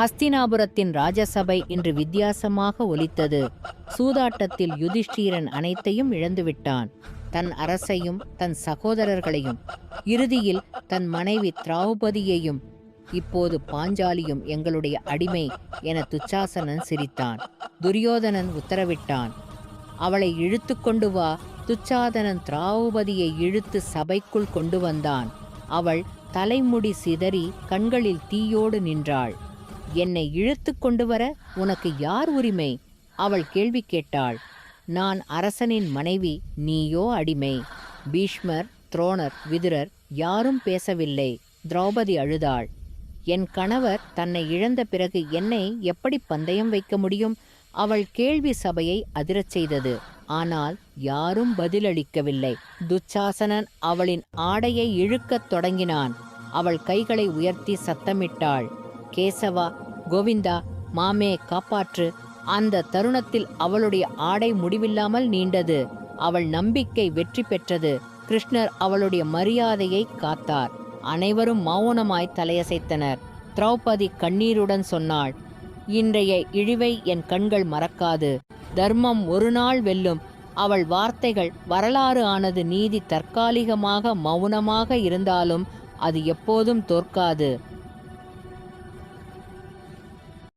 ஹஸ்தினாபுரத்தின் ராஜசபை இன்று வித்தியாசமாக ஒலித்தது. சூதாட்டத்தில் யுதிஷ்டிரன் அனைத்தையும் இழந்துவிட்டான். தன் அரசையும் தன் சகோதரர்களையும் இறுதியில் தன் மனைவி திராவுபதியையும் இப்போது பாஞ்சாலியும் எங்களுடைய அடிமை என துச்சாசனன் சிரித்தான். துரியோதனன் உத்தரவிட்டான் அவளை இழுத்து கொண்டு வா. துச்சாதனன் திராவுபதியை இழுத்து சபைக்குள் கொண்டு வந்தான். அவள் தலைமுடி சிதறி கண்களில் தீயோடு நின்றாள். என்னை இழுத்து கொண்டு வர உனக்கு யார் உரிமை? அவள் கேள்வி கேட்டாள். நான் அரசனின் மனைவி நீயோ அடிமை. பீஷ்மர் துரோணர் விதுரர் யாரும் பேசவில்லை. திரௌபதி அழுதாள். என் கணவர் தன்னை இழந்த பிறகு என்னை எப்படி பந்தயம் வைக்க முடியும்? அவள் கேள்வி சபையை அதிரச் செய்தது. ஆனால் யாரும் பதிலளிக்கவில்லை. துச்சாசனன் அவளின் ஆடையை இழுக்கத் தொடங்கினான். அவள் கைகளை உயர்த்தி சத்தமிட்டாள். கேசவா கோவிந்தா மாமே காப்பாற்று. அந்த தருணத்தில் அவளுடைய ஆடை முடிவில்லாமல் நீண்டது. அவள் நம்பிக்கை வெற்றி பெற்றது. கிருஷ்ணர் அவளுடைய மரியாதையை காத்தார். அனைவரும் மௌனமாய் தலையசைத்தனர். திரௌபதி கண்ணீருடன் சொன்னாள் இன்றைய இழிவை என் கண்கள் மறக்காது. தர்மம் ஒரு நாள் வெல்லும். அவள் வார்த்தைகள் வரலாறு ஆனது நீதி தற்காலிகமாக மௌனமாக இருந்தாலும் அது எப்போதும் தோற்காது.